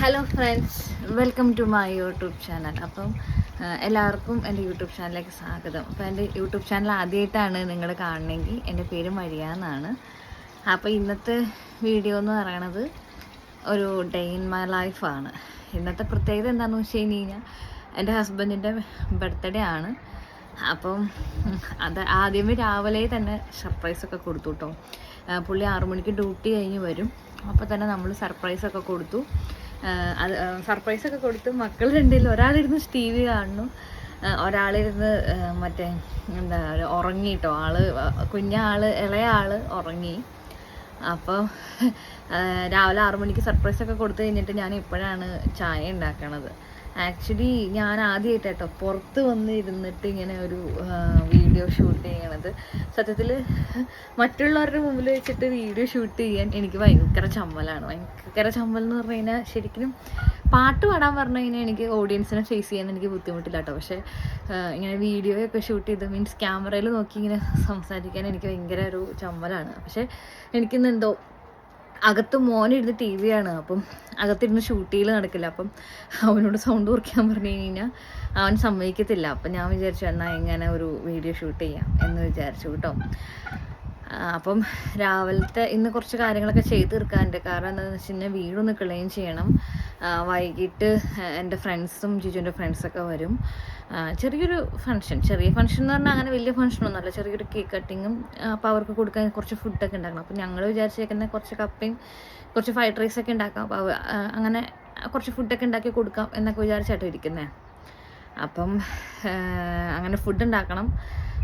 Hello friends welcome to my YouTube channel അപ്പം എല്ലാവർക്കും എന്റെ യൂട്യൂബ് ചാനലിലേക്ക് സ്വാഗതം. അപ്പോൾ എന്റെ യൂട്യൂബ് ചാനൽ ആദ്യമായിട്ടാണ് നിങ്ങൾ കാണണമെങ്കിൽ എന്റെ പേര് മരിയ എന്നാണ്. അപ്പോൾ ഇന്നത്തെ വീഡിയോ എന്ന് പറയണത് ഒരു ഡേ ഇൻ മൈ ലൈഫാണ് ഇന്നത്തെ പ്രത്യേകത എന്താണെന്ന് വെച്ച് കഴിഞ്ഞ് കഴിഞ്ഞാൽ എന്റെ ഹസ്ബൻഡിന്റെ ബർത്ത്ഡേ ആണ്. അപ്പം അത് ആദ്യമേ രാവിലെ തന്നെ സർപ്രൈസൊക്കെ കൊടുത്തു കേട്ടോ പുള്ളി ആറു മണിക്ക് ഡ്യൂട്ടി കഴിഞ്ഞ് വരും. അപ്പോൾ തന്നെ നമ്മൾ സർപ്രൈസൊക്കെ കൊടുത്തു. അത് സർപ്രൈസൊക്കെ കൊടുത്തു മക്കൾ രണ്ടിലും ഒരാളിരുന്ന് ടി വി കാണുന്നു. ഒരാളിരുന്ന് മറ്റേ എന്താ ഉറങ്ങി കേട്ടോ ആൾ കുഞ്ഞാൾ ഇളയ ആൾ ഉറങ്ങി അപ്പോൾ രാവിലെ ആറു മണിക്ക് സർപ്രൈസ് ഒക്കെ കൊടുത്തു കഴിഞ്ഞിട്ട് ഞാൻ ഇപ്പോഴാണ് ചായ ഉണ്ടാക്കണത്. ആക്ച്വലി ഞാൻ ആദ്യമായിട്ട് കേട്ടോ പുറത്ത് വന്ന് ഇരുന്നിട്ട് ഇങ്ങനെ ഒരു വീഡിയോ ഷൂട്ട് ചെയ്യണത്. സത്യത്തിൽ മറ്റുള്ളവരുടെ മുമ്പിൽ വെച്ചിട്ട് വീഡിയോ ഷൂട്ട് ചെയ്യാൻ എനിക്ക് ഭയങ്കര ചമ്മലാണ്. ഭയങ്കര ചമ്മൽ എന്ന് പറഞ്ഞു കഴിഞ്ഞാൽ ശരിക്കും പാട്ട് പാടാൻ പറഞ്ഞു കഴിഞ്ഞാൽ എനിക്ക് ഓഡിയൻസിനെ ഫേസ് ചെയ്യാൻ എനിക്ക് ബുദ്ധിമുട്ടില്ല കേട്ടോ പക്ഷേ ഇങ്ങനെ വീഡിയോ ഒക്കെ ഷൂട്ട് ചെയ്ത് മീൻസ് ക്യാമറയിൽ നോക്കി ഇങ്ങനെ സംസാരിക്കാൻ എനിക്ക് ഭയങ്കര ഒരു ചമ്മലാണ്. പക്ഷേ എനിക്കിന്ന് എന്തോ അകത്ത് മോനിരുന്ന് ടി വി ആണ് അപ്പം അകത്തിരുന്ന് ഷൂട്ട് ചെയ്യൽ നടക്കില്ല. അപ്പം അവനോട് സൗണ്ട് കുറയ്ക്കാൻ പറഞ്ഞു കഴിഞ്ഞാൽ അവൻ സമ്മതിക്കത്തില്ല. അപ്പം ഞാൻ വിചാരിച്ചു എന്നാൽ എങ്ങനെ ഒരു വീഡിയോ ഷൂട്ട് ചെയ്യാം എന്ന് വിചാരിച്ചു കേട്ടോ. അപ്പം രാവിലത്തെ ഇന്ന് കുറച്ച് കാര്യങ്ങളൊക്കെ ചെയ്ത് തീർക്കാനുണ്ട്. കാരണം എന്താണെന്ന് വെച്ച് കഴിഞ്ഞാൽ വീടൊന്ന് ക്ലീൻ ചെയ്യണം. വൈകിട്ട് എന്റെ ഫ്രണ്ട്സും ജിജുവിന്റെ ഫ്രണ്ട്സൊക്കെ വരും. ചെറിയൊരു ഫംഗ്ഷൻ ചെറിയ ഫംഗ്ഷൻ എന്ന് പറഞ്ഞാൽ അങ്ങനെ വലിയ ഫംഗ്ഷനൊന്നുമല്ല ചെറിയൊരു കേക്ക് കട്ടിങ്ങും അപ്പോൾ അവർക്ക് കൊടുക്കാൻ കുറച്ച് ഫുഡൊക്കെ ഉണ്ടാക്കണം. അപ്പോൾ ഞങ്ങൾ വിചാരിച്ചേക്കുന്ന കുറച്ച് കപ്പയും കുറച്ച് ഫ്രൈഡ് റൈസൊക്കെ ഉണ്ടാക്കാം. അപ്പോൾ അങ്ങനെ കുറച്ച് ഫുഡൊക്കെ ഉണ്ടാക്കി കൊടുക്കാം എന്നൊക്കെ വിചാരിച്ചായിട്ട് ഇരിക്കുന്നത് അപ്പം അങ്ങനെ ഫുഡ് ഉണ്ടാക്കണം.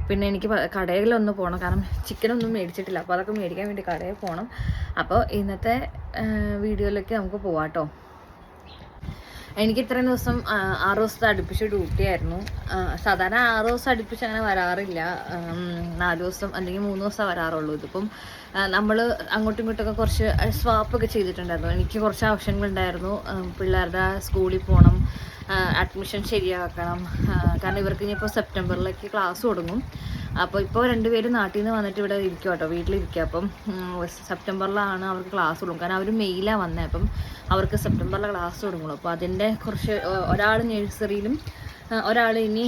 പിന്നെ എനിക്ക് കടയിലൊന്ന് പോകണം കാരണം ചിക്കനൊന്നും മേടിച്ചിട്ടില്ല. അപ്പോൾ അതൊക്കെ മേടിക്കാൻ വേണ്ടി കടയിൽ പോകണം അപ്പോൾ ഇന്നത്തെ വീഡിയോയിലേക്ക് നമുക്ക് പോവാം കേട്ടോ എനിക്ക് ഇത്രയും ദിവസം ആറ് ദിവസത്തെ അടുപ്പിച്ച് ഡ്യൂട്ടി ആയിരുന്നു സാധാരണ ആറ് ദിവസം അടുപ്പിച്ച് അങ്ങനെ വരാറില്ല. നാല് ദിവസം അല്ലെങ്കിൽ മൂന്ന് ദിവസം വരാറുള്ളൂ. ഇതിപ്പം നമ്മൾ അങ്ങോട്ടും ഇങ്ങോട്ടൊക്കെ കുറച്ച് സ്വാപ്പൊക്കെ ചെയ്തിട്ടുണ്ടായിരുന്നു. എനിക്ക് കുറച്ച് ആവശ്യങ്ങളുണ്ടായിരുന്നു പിള്ളേരുടെ സ്കൂളിൽ പോകണം അഡ്മിഷൻ ശരിയാക്കണം. കാരണം ഇവർക്ക് ഇനിയിപ്പോൾ സെപ്റ്റംബറിലേക്ക് ക്ലാസ് തുടങ്ങും. അപ്പോൾ ഇപ്പോൾ രണ്ടുപേരും നാട്ടിൽ നിന്ന് വന്നിട്ട് ഇവിടെ ഇരിക്കും കേട്ടോ വീട്ടിലിരിക്കുക അപ്പം സെപ്റ്റംബറിലാണ് അവർക്ക് ക്ലാസ് തുടങ്ങും കാരണം അവർ മെയിലാണ് വന്നത് അപ്പം അവർക്ക് സെപ്റ്റംബറിലെ ക്ലാസ് തുടങ്ങുള്ളൂ. അപ്പോൾ അതിന്റെ കുറച്ച് ഒരാൾ നഴ്സറിയിലും ഒരാൾ ഇനി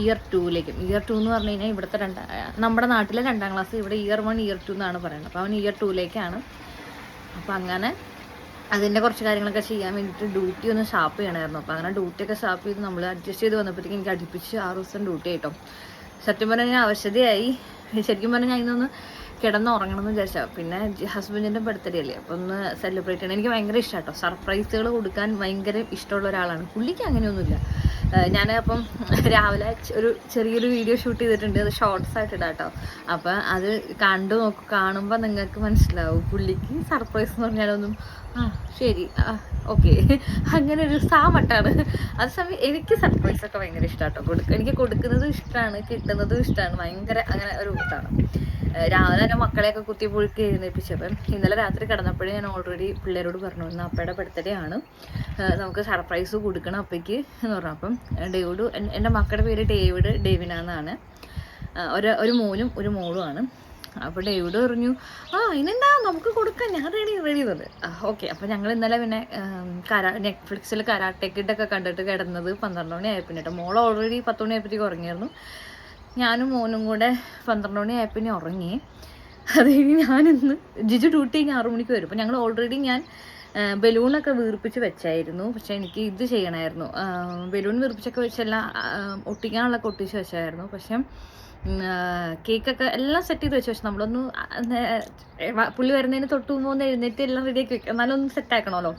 ഇയർ ടൂവിലേക്കും. ഇയർ ടു എന്ന് പറഞ്ഞു കഴിഞ്ഞാൽ ഇവിടുത്തെ രണ്ടാ നമ്മുടെ നാട്ടിലെ രണ്ടാം ക്ലാസ് ഇവിടെ ഇയർ വൺ ഇയർ ടു എന്നാണ് പറയുന്നത്. അപ്പോൾ അവൻ ഇയർ ടൂവിലേക്കാണ് അപ്പോൾ അങ്ങനെ അതിന്റെ കുറച്ച് കാര്യങ്ങളൊക്കെ ചെയ്യാൻ വേണ്ടിയിട്ട് ഡ്യൂട്ടി ഒന്ന് ഷാപ്പ് ചെയ്യണമായിരുന്നു അപ്പോൾ അങ്ങനെ ഡ്യൂട്ടിയൊക്കെ ഷാപ്പ് ചെയ്ത് നമ്മൾ അഡ്ജസ്റ്റ് ചെയ്ത് വന്നപ്പോഴത്തേക്കും എനിക്ക് അടുപ്പിച്ച് ആറ് ദിവസം ഡ്യൂട്ടി ആയിട്ടോ സത്യം പറഞ്ഞാൽ ഞാൻ അവശതയായി. ശരിക്കും പറഞ്ഞാൽ ഞാൻ ഇന്നൊന്ന് കിടന്ന് ഉറങ്ങണം എന്ന് വിചാരിച്ചാൽ പിന്നെ ഹസ്ബൻഡിന്റെ ബർത്ത്ഡേ അല്ലേ? അപ്പോൾ ഒന്ന് സെലിബ്രേറ്റ് ചെയ്യണം. എനിക്ക് ഭയങ്കര ഇഷ്ടമാണ് കേട്ടോ സർപ്രൈസുകൾ കൊടുക്കാൻ ഭയങ്കര ഇഷ്ടമുള്ള ഒരാളാണ്. പുള്ളിക്ക് അങ്ങനെയൊന്നുമില്ല. ഞാൻ അപ്പം രാവിലെ ഒരു ചെറിയൊരു വീഡിയോ ഷൂട്ട് ചെയ്തിട്ടുണ്ട്. അത് ഷോർട്സ് ആയിട്ട് ഇടാം കേട്ടോ അപ്പം അത് കണ്ടു നോക്കൂ കാണുമ്പോൾ നിങ്ങൾക്ക് മനസ്സിലാവും. പുള്ളിക്ക് സർപ്രൈസ് എന്ന് പറഞ്ഞാലൊന്നും ആ ശരി ഓക്കെ. അങ്ങനെ ഒരു സാമട്ടാണ്. അതേസമയം എനിക്ക് സർപ്രൈസ് ഒക്കെ ഭയങ്കര ഇഷ്ടമാട്ടോ കൊടുക്ക എനിക്ക് കൊടുക്കുന്നതും ഇഷ്ടമാണ് കിട്ടുന്നതും ഇഷ്ടമാണ് ഭയങ്കര അങ്ങനെ ഒരു ഇതാണ്. രാവിലെ തന്നെ മക്കളെയൊക്കെ കുത്തി പുഴുക്കി എഴുന്നേൽപ്പിച്ചപ്പം ഇന്നലെ രാത്രി കിടന്നപ്പോഴേ ഞാൻ ഓൾറെഡി പിള്ളേരോട് പറഞ്ഞു ഇന്ന് അപ്പയുടെ ബർത്ത്ഡേ ആണ്. നമുക്ക് സർപ്രൈസ് കൊടുക്കണം അപ്പയ്ക്ക് എന്ന് പറഞ്ഞു. അപ്പം ഡേവിഡ് എന്റെ മക്കളുടെ പേര് ഡേവിഡ് ഡേവിന എന്നാണ് ഒരു ഒരു മോനും ഒരു മോളുമാണ് അപ്പോൾ ഡേവിഡ് പറഞ്ഞു ആ ഇനെന്താ നമുക്ക് കൊടുക്കാം. ഞാൻ റെഡി റെഡി ചെയ്തത് ഓക്കെ അപ്പോൾ ഞങ്ങൾ ഇന്നലെ പിന്നെ കരാ നെറ്റ്ഫ്ലിക്സിൽ കരാട്ടെക്കിട്ടൊക്കെ കണ്ടിട്ട് കിടന്നത് പന്ത്രണ്ട് മണി ആയപ്പിന്നെ കേട്ടോ. മോൾ ഓൾറെഡി പത്ത് മണി ആയപ്പോഴത്തേക്ക് ഉറങ്ങിയായിരുന്നു. ഞാനും മോനും കൂടെ പന്ത്രണ്ട് മണി ആയപ്പോൾ ഇനി ഉറങ്ങി. അത് കഴിഞ്ഞ് ഞാനിന്ന് ജിജു ഡ്യൂട്ടി കഴിഞ്ഞ് ആറു മണിക്ക് വരും. അപ്പോൾ ഞങ്ങൾ ഓൾറെഡി ഞാൻ ബലൂണൊക്കെ വീർപ്പിച്ച് വെച്ചായിരുന്നു. പക്ഷെ എനിക്ക് ഇത് ചെയ്യണമായിരുന്നു ബലൂൺ വീർപ്പിച്ചൊക്കെ വെച്ചെല്ലാം ഒട്ടിക്കാനുള്ളൊക്കെ ഒട്ടിച്ച് വെച്ചായിരുന്നു. പക്ഷെ കേക്കൊക്കെ എല്ലാം സെറ്റ് ചെയ്ത് വെച്ചു. പക്ഷെ നമ്മളൊന്ന് പുള്ളി വരുന്നതിന് തൊട്ട് മുമ്പ് ഒന്ന് എഴുന്നേറ്റ് എല്ലാം റെഡിയാക്കി വെക്കാം. എന്നാലും ഒന്ന് സെറ്റ് ആക്കണമല്ലോ.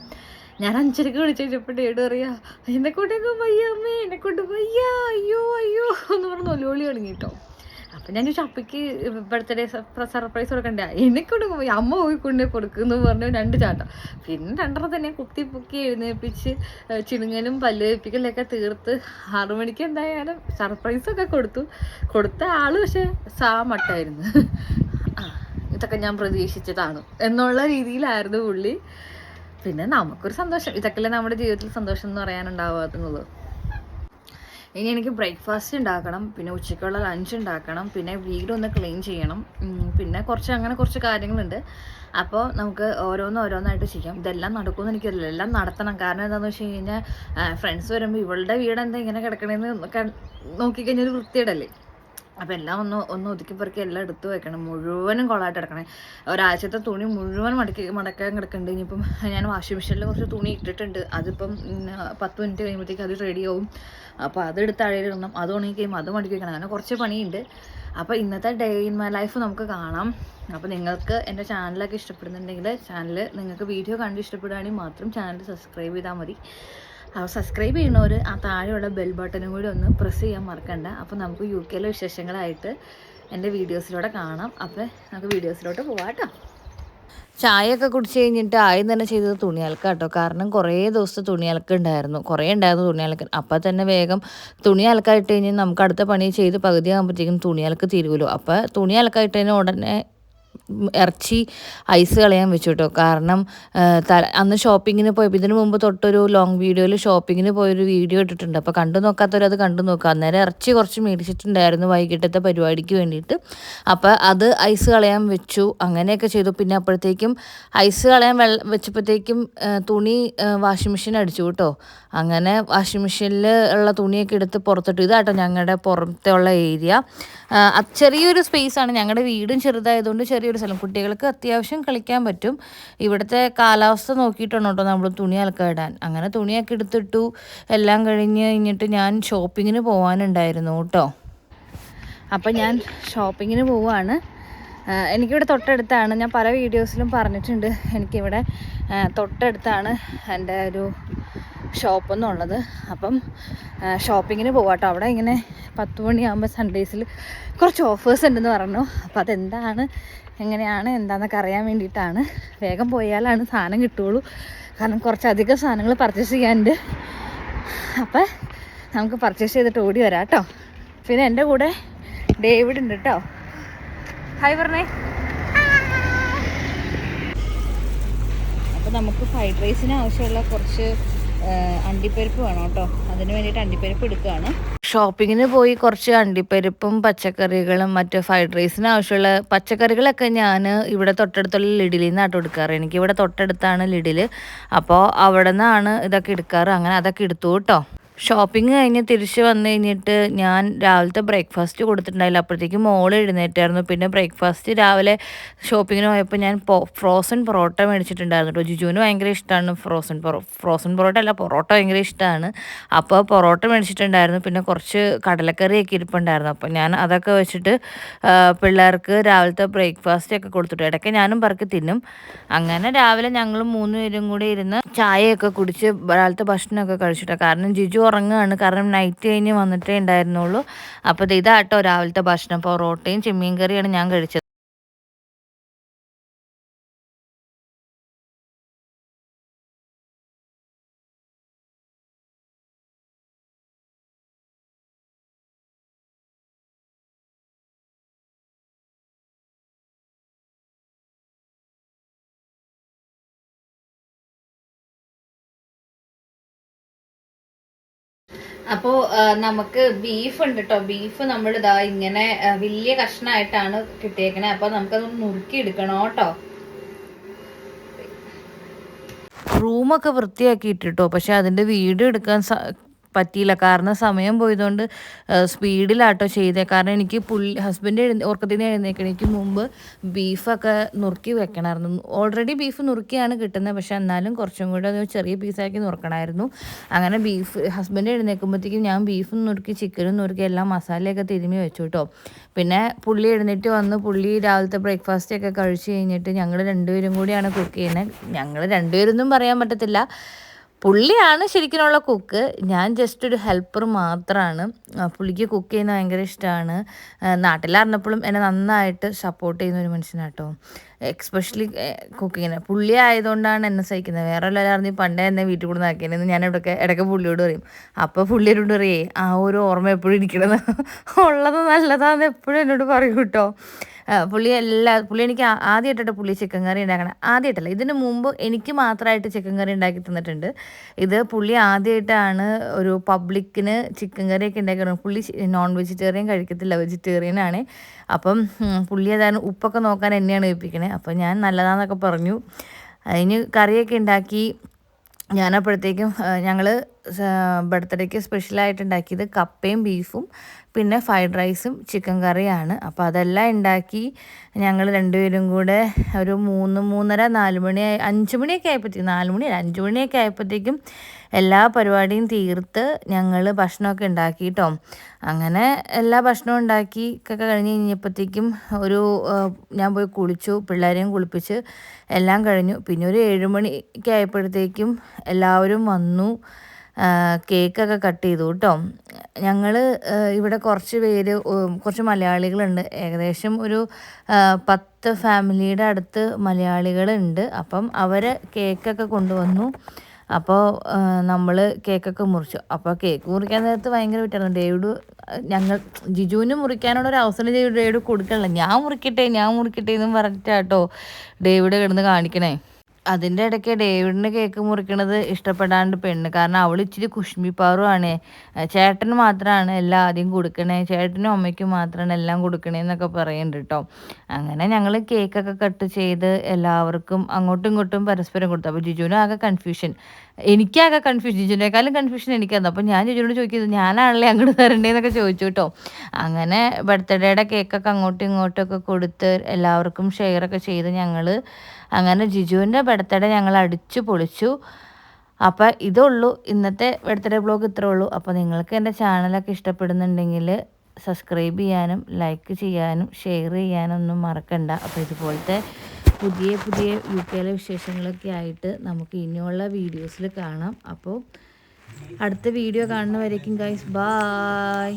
ഞാൻ അഞ്ചരക്ക് വിളിച്ചു കഴിഞ്ഞപ്പോൾ ഡേഡ് പറയാ എന്നെ കൊണ്ടൊക്കെ വയ്യ അമ്മേ എന്നെ കൊണ്ട് വയ്യ അയ്യോ അയ്യോ എന്ന് പറഞ്ഞ് ഒലിയൊളി തുടങ്ങി കേട്ടോ അപ്പം ഞാൻ ഷപ്പിക്ക് ബർത്ത്ഡേ സർപ്രൈസ് കൊടുക്കണ്ട? എന്നെ കൊണ്ട് പോയി അമ്മ പോയി കൊണ്ടേ കൊടുക്കുന്നു പറഞ്ഞു രണ്ട് ചാട്ടം. പിന്നെ രണ്ടെണ്ണം തന്നെ കുത്തി പൊക്കി എഴുന്നേൽപ്പിച്ച് ചിണുങ്ങലും പല്ല് വെപ്പിക്കലൊക്കെ തീർത്ത് ആറു മണിക്ക് എന്തായാലും സർപ്രൈസൊക്കെ കൊടുത്തു. കൊടുത്ത ആൾ പക്ഷെ സാ മട്ടായിരുന്നു. ഇതൊക്കെ ഞാൻ പ്രതീക്ഷിച്ചതാണ്. എന്നുള്ള രീതിയിലായിരുന്നു പുള്ളി. പിന്നെ നമുക്കൊരു സന്തോഷം. ഇതൊക്കെയല്ലേ നമ്മുടെ ജീവിതത്തിൽ സന്തോഷം എന്ന് പറയാനുണ്ടാവാത്തുള്ളൂ. ഇനി എനിക്ക് ബ്രേക്ക്ഫാസ്റ്റ് ഉണ്ടാക്കണം പിന്നെ ഉച്ചയ്ക്കുള്ള ലഞ്ച് ഉണ്ടാക്കണം പിന്നെ വീടൊന്ന് ക്ലീൻ ചെയ്യണം പിന്നെ കുറച്ച് അങ്ങനെ കുറച്ച് കാര്യങ്ങളുണ്ട്. അപ്പോൾ നമുക്ക് ഓരോന്ന് ഓരോന്നായിട്ട് ചെയ്യാം. ഇതെല്ലാം നടക്കുമെന്ന് എനിക്കറിയില്ല. എല്ലാം നടത്തണം. കാരണം എന്താണെന്ന് വെച്ച് കഴിഞ്ഞാൽ ഫ്രണ്ട്സ് വരുമ്പോൾ ഇവളുടെ വീട് എന്താ ഇങ്ങനെ കിടക്കണേന്ന് ക- നോക്കിക്കഴിഞ്ഞാൽ ഒരു വൃത്തിയിടല്ലേ അപ്പം എല്ലാം ഒന്ന് ഒന്ന് ഒതുക്കി പെറുക്കി എല്ലാം എടുത്ത് വെക്കണം. മുഴുവനും കൊളായിട്ട് എടുക്കണം ഒരാഴ്ചത്തെ തുണി മുഴുവൻ മടക്കി മടക്കാൻ കിടക്കുന്നുണ്ട് ഇനിയിപ്പം ഞാൻ വാഷിംഗ് മെഷീനിൽ കുറച്ച് തുണി ഇട്ടിട്ടുണ്ട്. അതിപ്പം പത്ത് മിനിറ്റ് കഴിയുമ്പോഴത്തേക്ക് അത് ആവും. അപ്പോൾ അതെടുത്ത് അഴയിലിടണം. അത് ഉണങ്ങി കഴിയുമ്പോൾ അത് മടക്കി വെക്കണം. അങ്ങനെ കുറച്ച് പണിയുണ്ട്. അപ്പോൾ ഇന്നത്തെ ഡേ ഇൻ മൈ ലൈഫ് നമുക്ക് കാണാം. അപ്പോൾ നിങ്ങൾക്ക് എന്റെ ചാനലൊക്കെ ഇഷ്ടപ്പെടുന്നുണ്ടെങ്കിൽ ചാനൽ നിങ്ങൾക്ക് വീഡിയോ കണ്ട് ഇഷ്ടപ്പെടുകയാണെങ്കിൽ മാത്രം ചാനൽ സബ്സ്ക്രൈബ് ചെയ്താൽ മതി. സബ്സ്ക്രൈബ് ചെയ്യണവർ ആ താഴെയുള്ള ബെൽ ബട്ടണും കൂടി ഒന്ന് പ്രസ് ചെയ്യാൻ മറക്കണ്ട. അപ്പോൾ നമുക്ക് യു കെയിലെ വിശേഷങ്ങളായിട്ട് എന്റെ വീഡിയോസിലൂടെ കാണാം. അപ്പോൾ നമുക്ക് വീഡിയോസിലോട്ട് പോവാം കേട്ടോ ചായയൊക്കെ കുടിച്ച് കഴിഞ്ഞിട്ട് ആദ്യം തന്നെ ചെയ്തത് തുണി അലക്കാം കേട്ടോ കാരണം കുറേ ദിവസത്തെ തുണി അലക്കം ഉണ്ടായിരുന്നു. കുറേ ഉണ്ടായിരുന്നു തുണി അപ്പോൾ അപ്പം തന്നെ വേഗം തുണി അലക്കാൻ ഇട്ട് കഴിഞ്ഞാൽ നമുക്ക് അടുത്ത പണി ചെയ്ത് പകുതി ആകുമ്പോഴത്തേക്കും തുണി അലക്ക് തീരുമല്ലോ അപ്പോൾ തുണി അലക്കാൻ ഇട്ട് കഴിഞ്ഞാൽ ഉടനെ ഇറച്ചി ഐസ് കളയാൻ വെച്ചു കേട്ടോ കാരണം അന്ന് ഷോപ്പിങ്ങിന് പോയപ്പോൾ ഇതിനു മുമ്പ് തൊട്ടൊരു ലോങ് വീഡിയോയിൽ ഷോപ്പിങ്ങിന് പോയൊരു വീഡിയോ ഇട്ടിട്ടുണ്ട്. അപ്പോൾ കണ്ടു നോക്കാത്തവർ അത് കണ്ടു നോക്കുക അന്നേരം ഇറച്ചി കുറച്ച് മേടിച്ചിട്ടുണ്ടായിരുന്നു വൈകിട്ടത്തെ പരിപാടിക്ക് വേണ്ടിയിട്ട്. അപ്പോൾ അത് ഐസ് കളയാൻ വെച്ചു. അങ്ങനെയൊക്കെ ചെയ്തു. പിന്നെ അപ്പോഴത്തേക്കും ഐസ് കളയാൻ വെള്ള വെച്ചപ്പോഴത്തേക്കും തുണി വാഷിംഗ് മെഷീൻ അടിച്ചു കേട്ടോ. അങ്ങനെ വാഷിംഗ് മെഷീനിൽ ഉള്ള തുണിയൊക്കെ എടുത്ത് പുറത്തിട്ടു. ഇതാട്ടോ ഞങ്ങളുടെ പുറത്തെ ഉള്ള ഏരിയ ചെറിയൊരു സ്പേസ് ആണ്. ഞങ്ങളുടെ വീടും ചെറുതായതുകൊണ്ട് ചെറിയൊരു സ്ഥലം. കുട്ടികൾക്ക് അത്യാവശ്യം കളിക്കാൻ പറ്റും. ഇവിടുത്തെ കാലാവസ്ഥ നോക്കിയിട്ടാണ് നമ്മൾ തുണി അലക്കാൻ ഇടാൻ അങ്ങനെ തുണിയൊക്കെ എടുത്തിട്ടു. എല്ലാം കഴിഞ്ഞ് കഴിഞ്ഞിട്ട് ഞാൻ ഷോപ്പിങ്ങിന് പോകാനുണ്ടായിരുന്നു കേട്ടോ. അപ്പം ഞാൻ ഷോപ്പിങ്ങിന് പോവാണ്. എനിക്കിവിടെ തൊട്ടടുത്താണ്. ഞാൻ പല വീഡിയോസിലും പറഞ്ഞിട്ടുണ്ട്. എനിക്കിവിടെ തൊട്ടടുത്താണ് എന്റെ ഒരു ഷോപ്പ് എന്നുള്ളത് അപ്പം ഷോപ്പിങ്ങിന് പോവാട്ടോ അവിടെ ഇങ്ങനെ പത്ത് മണിയാകുമ്പോൾ സൺഡേസിൽ കുറച്ച് ഓഫേഴ്സ് ഉണ്ടെന്ന് പറഞ്ഞു. അപ്പോൾ അതെന്താണ്? എങ്ങനെയാണ് എന്താണെന്നൊക്കെ അറിയാൻ വേണ്ടിയിട്ടാണ്. വേഗം പോയാലാണ് സാധനം കിട്ടുള്ളൂ. കാരണം കുറച്ചധികം സാധനങ്ങൾ പർച്ചേസ് ചെയ്യാനുണ്ട്. അപ്പം നമുക്ക് പർച്ചേസ് ചെയ്തിട്ട് ഓടി വരാം കേട്ടോ. പിന്നെ എന്റെ കൂടെ ഡേവിഡ് ഉണ്ട് കേട്ടോ. ഹായ് പറഞ്ഞേ. അപ്പം നമുക്ക് ഫ്രൈഡ് റൈസിന് ആവശ്യമുള്ള കുറച്ച് അണ്ടിപ്പരിപ്പ് വേണം കേട്ടോ. അതിന് വേണ്ടിയിട്ട് അണ്ടിപ്പരിപ്പ് എടുക്കുകയാണ്. ഷോപ്പിങ്ങിന് പോയി കുറച്ച് അണ്ടിപ്പരിപ്പും പച്ചക്കറികളും മറ്റു ഫ്രൈഡ് റൈസിന് ആവശ്യമുള്ള പച്ചക്കറികളൊക്കെ ഞാൻ ഇവിടെ തൊട്ടടുത്തുള്ള ലിഡിലിൽ നിന്നാട്ടോ എടുക്കാറ്. എനിക്ക് ഇവിടെ തൊട്ടടുത്താണ് ലിഡിൽ അപ്പോൾ അവിടെ നിന്നാണ് ഇതൊക്കെ എടുക്കാറ്. അങ്ങനെ അതൊക്കെ എടുത്തു കേട്ടോ. ഷോപ്പിംഗ് കഴിഞ്ഞ് തിരിച്ച് വന്നു കഴിഞ്ഞിട്ട് ഞാൻ രാവിലത്തെ ബ്രേക്ക്ഫാസ്റ്റ് കൊടുത്തിട്ടുണ്ടായില്ല. അപ്പോഴത്തേക്കും മോൾ എഴുന്നേറ്റായിരുന്നു. പിന്നെ ബ്രേക്ക്ഫാസ്റ്റ് രാവിലെ ഷോപ്പിങ്ങിന് പോയപ്പോൾ ഞാൻ ഫ്രോസൺ പൊറോട്ട മേടിച്ചിട്ടുണ്ടായിരുന്നു കേട്ടോ ജിജുവിന് ഭയങ്കര ഇഷ്ടമാണ് ഫ്രോസൺ പൊറോ ഫ്രോസൺ പൊറോട്ട അല്ല പൊറോട്ട ഭയങ്കര ഇഷ്ടമാണ് അപ്പോൾ പൊറോട്ട മേടിച്ചിട്ടുണ്ടായിരുന്നു. പിന്നെ കുറച്ച് കടലക്കറിയൊക്കെ ഇരിപ്പുണ്ടായിരുന്നു. അപ്പോൾ ഞാൻ അതൊക്കെ വെച്ചിട്ട് പിള്ളേർക്ക് രാവിലത്തെ ബ്രേക്ക്ഫാസ്റ്റ് ഒക്കെ കൊടുത്തിട്ടു. ഇടയ്ക്ക് ഞാനും പറക്കി തിന്നും. അങ്ങനെ രാവിലെ ഞങ്ങൾ മൂന്ന് പേരും കൂടി ഇരുന്ന് ചായയൊക്കെ കുടിച്ച് രാവിലത്തെ ഭക്ഷണമൊക്കെ കഴിച്ചിട്ടാണ് കാരണം ജിജു ഉറങ്ങുകയാണ്. കാരണം നൈറ്റ് കഴിഞ്ഞ് വന്നിട്ടേ ഉണ്ടായിരുന്നുള്ളൂ. അപ്പോൾ ഇതാട്ടോ രാവിലത്തെ ഭക്ഷണം. പൊറോട്ടയും ചെമ്മീൻ കറിയാണ് ഞാൻ കഴിച്ചത്. അപ്പോൾ നമുക്ക് ബീഫ് ഉണ്ട് കേട്ടോ ബീഫ് നമ്മൾ ഇതാ ഇങ്ങനെ വലിയ കഷ്ണമായിട്ടാണ് കിട്ടിയേക്കണേ. അപ്പോൾ നമുക്കത് നുറുക്കി എടുക്കണം കേട്ടോ റൂമൊക്കെ വൃത്തിയാക്കി ഇട്ടിട്ടോ പക്ഷെ അതിന്റെ വീട് എടുക്കാൻ പറ്റിയില്ല. കാരണം സമയം പോയതുകൊണ്ട് സ്പീഡിലാട്ടോ ചെയ്തേ. കാരണം എനിക്ക് പുള്ളി ഹസ്ബൻഡ് എഴുന്ന ഉറക്കത്തിൽ നിന്ന് എഴുന്നേക്കണേക്ക് മുമ്പ് ബീഫൊക്കെ നുറുക്കി വെക്കണമായിരുന്നു ഓൾറെഡി ബീഫ് നുറുക്കിയാണ് കിട്ടുന്നത്. പക്ഷെ എന്നാലും കുറച്ചും കൂടെ അത് ചെറിയ പീസാക്കി നുറുക്കണമായിരുന്നു അങ്ങനെ ബീഫ് ഹസ്ബൻഡ് എഴുന്നേൽക്കുമ്പോഴത്തേക്കും ഞാൻ ബീഫും നുറുക്കി ചിക്കനും നുറുക്കി എല്ലാം മസാലയൊക്കെ തിരുമ്മി വെച്ചു കേട്ടോ പിന്നെ പുള്ളി എഴുന്നേറ്റ് വന്ന് പുള്ളി രാവിലത്തെ ബ്രേക്ക്ഫാസ്റ്റ് ഒക്കെ കഴിച്ച് കഴിഞ്ഞിട്ട് ഞങ്ങൾ രണ്ടുപേരും കൂടിയാണ് കുക്ക് ചെയ്യുന്നത്. ഞങ്ങൾ രണ്ടുപേരൊന്നും പറയാൻ പറ്റത്തില്ല. പുള്ളിയാണ് ശരിക്കുമുള്ള കുക്ക് ഞാൻ ജസ്റ്റ് ഒരു ഹെൽപ്പർ മാത്രമാണ് പുള്ളിക്ക് കുക്ക് ചെയ്യുന്ന ഭയങ്കര ഇഷ്ടമാണ് നാട്ടിലറിഞ്ഞപ്പോഴും എന്നെ നന്നായിട്ട് സപ്പോർട്ട് ചെയ്യുന്ന ഒരു മനുഷ്യനാട്ടോ. എക്സ്പെഷ്യലി കുക്കിങ്ങിന് പുള്ളി ആയതുകൊണ്ടാണ് എന്നെ സഹിക്കുന്നത്. വേറെ എല്ലാവരും പണ്ടേ എന്നെ വീട്ടിൽ കൂടെ നാക്കിയെന്ന് ഞാൻ ഇവിടെയൊക്കെ ഇടയ്ക്ക് പുള്ളിയോട് പറയും അപ്പോൾ പുള്ളിയോട് പറയേ ആ ഒരു ഓർമ്മ എപ്പോഴും ഇരിക്കണമെന്ന് ഉള്ളത് നല്ലതാന്ന് എപ്പോഴും എന്നോട് പറയും കേട്ടോ പുള്ളി എല്ലാ പുള്ളി എനിക്ക് ആദ്യമായിട്ടിട്ട് പുള്ളി ചിക്കൻ കറി ഉണ്ടാക്കണം ആദ്യമായിട്ടല്ല ഇതിന് മുമ്പ് എനിക്ക് മാത്രമായിട്ട് ചിക്കൻ കറി ഉണ്ടാക്കി തന്നിട്ടുണ്ട്. ഇത് പുള്ളി ആദ്യമായിട്ടാണ് ഒരു പബ്ലിക്കിന് ചിക്കൻ കറിയൊക്കെ ഉണ്ടാക്കി പുള്ളി നോൺ വെജിറ്റേറിയൻ കഴിക്കത്തില്ല വെജിറ്റേറിയൻ ആണ്. അപ്പം പുള്ളി ഏതായാലും ഉപ്പൊക്കെ നോക്കാൻ എന്നെയാണ് ഏൽപ്പിക്കണേ. അപ്പം ഞാൻ നല്ലതാന്നൊക്കെ പറഞ്ഞു. അതിന് കറിയൊക്കെ ഉണ്ടാക്കി ഞാനപ്പോഴത്തേക്കും ഞങ്ങൾ ബർത്ത്ഡേക്ക് സ്പെഷ്യലായിട്ട് ഉണ്ടാക്കിയത് കപ്പയും ബീഫും പിന്നെ ഫ്രൈഡ് റൈസും ചിക്കൻ കറിയാണ്. അപ്പോൾ അതെല്ലാം ഉണ്ടാക്കി ഞങ്ങൾ രണ്ടുപേരും കൂടെ ഒരു മൂന്ന് മൂന്നര നാല് മണി അഞ്ച് മണിയൊക്കെ ആയപ്പോഴത്തേക്കും നാല് മണി അഞ്ച് മണിയൊക്കെ ആയപ്പോഴത്തേക്കും എല്ലാ പരിപാടിയും തീർത്ത് ഞങ്ങൾ ഭക്ഷണമൊക്കെ ഉണ്ടാക്കി കേട്ടോ അങ്ങനെ എല്ലാ ഭക്ഷണവും ഉണ്ടാക്കി ഒക്കെ കഴിഞ്ഞ് കഴിഞ്ഞപ്പോഴത്തേക്കും ഒരു ഞാൻ പോയി കുളിച്ചു പിള്ളേരെയും കുളിപ്പിച്ച് എല്ലാം കഴിഞ്ഞു. പിന്നെ ഒരു ഏഴുമണിക്കായപ്പോഴത്തേക്കും എല്ലാവരും വന്നു. കേക്കൊക്കെ കട്ട് ചെയ്തു കേട്ടോ. ഞങ്ങൾ ഇവിടെ കുറച്ച് പേര് കുറച്ച് മലയാളികളുണ്ട്. ഏകദേശം ഒരു പത്ത് ഫാമിലിയുടെ അടുത്ത് മലയാളികളുണ്ട്. അപ്പം അവർ കേക്കൊക്കെ കൊണ്ടുവന്നു. അപ്പോൾ നമ്മൾ കേക്കൊക്കെ മുറിച്ചു. അപ്പോൾ കേക്ക് മുറിക്കാൻ നേരത്ത് ഭയങ്കര വിറ്റായിരുന്നു. ഡേവിഡ് ഞങ്ങൾ ജിജുവിന് മുറിക്കാനുള്ള ഒരു അവസരം ഡേവിഡ് കൊടുക്കണില്ല. ഞാൻ മുറിക്കട്ടെ ഞാൻ മുറിക്കട്ടെ എന്നും പറഞ്ഞിട്ടാട്ടോ ഡേവിഡ് കിടന്ന് കാണിക്കണേ. അതിന്റെ ഇടയ്ക്ക് ഡേവിഡിന് കേക്ക് മുറിക്കണത് ഇഷ്ടപ്പെടാണ്ട് പെണ്ണ്. കാരണം അവൾ ഇച്ചിരി കുഷ്മിപ്പാറുമാണ് ചേട്ടന് മാത്രമാണ് എല്ലാം ആദ്യം കൊടുക്കണേ. ചേട്ടനും അമ്മയ്ക്കും മാത്രമാണ് എല്ലാം കൊടുക്കണേ എന്നൊക്കെ പറയുന്നുണ്ട് കേട്ടോ അങ്ങനെ ഞങ്ങൾ കേക്കൊക്കെ കട്ട് ചെയ്ത് എല്ലാവർക്കും അങ്ങോട്ടും ഇങ്ങോട്ടും പരസ്പരം കൊടുത്തു. അപ്പോൾ ജിജുവിനും ആകെ കൺഫ്യൂഷൻ എനിക്കാകെ കൺഫ്യൂഷൻ ജിജുവിനേക്കാളും കൺഫ്യൂഷൻ എനിക്കായിരുന്നു. അപ്പം ഞാൻ ജിജുവിനോട് ചോദിക്കുന്നത് ഞാനാണല്ലേ അങ്ങോട്ട് തരണ്ടേന്നൊക്കെ ചോദിച്ചു കേട്ടോ. അങ്ങനെ ബർത്ത്ഡേയുടെ കേക്കൊക്കെ അങ്ങോട്ടും ഇങ്ങോട്ടൊക്കെ കൊടുത്ത് എല്ലാവർക്കും ഷെയറൊക്കെ ചെയ്ത് ഞങ്ങൾ അങ്ങനെ ജിജുവിന്റെ ബർത്ത്ഡേ ഞങ്ങൾ അടിച്ചു പൊളിച്ചു. അപ്പോൾ ഇതുള്ളൂ. ഇന്നത്തെ ബർത്ത്ഡേ ബ്ലോഗ് ഇത്രേ ഉള്ളൂ. അപ്പോൾ നിങ്ങൾക്ക് എന്റെ ചാനലൊക്കെ ഇഷ്ടപ്പെടുന്നുണ്ടെങ്കിൽ സബ്സ്ക്രൈബ് ചെയ്യാനും ലൈക്ക് ചെയ്യാനും ഷെയർ ചെയ്യാനും ഒന്നും മറക്കണ്ട. അപ്പോൾ ഇതുപോലത്തെ പുതിയ പുതിയ യു കെയിലെ വിശേഷങ്ങളൊക്കെ ആയിട്ട് നമുക്ക് ഇനിയുള്ള വീഡിയോസിൽ കാണാം. അപ്പോൾ അടുത്ത വീഡിയോ കാണുന്നവരേക്കും ഗൈസ് ബായ്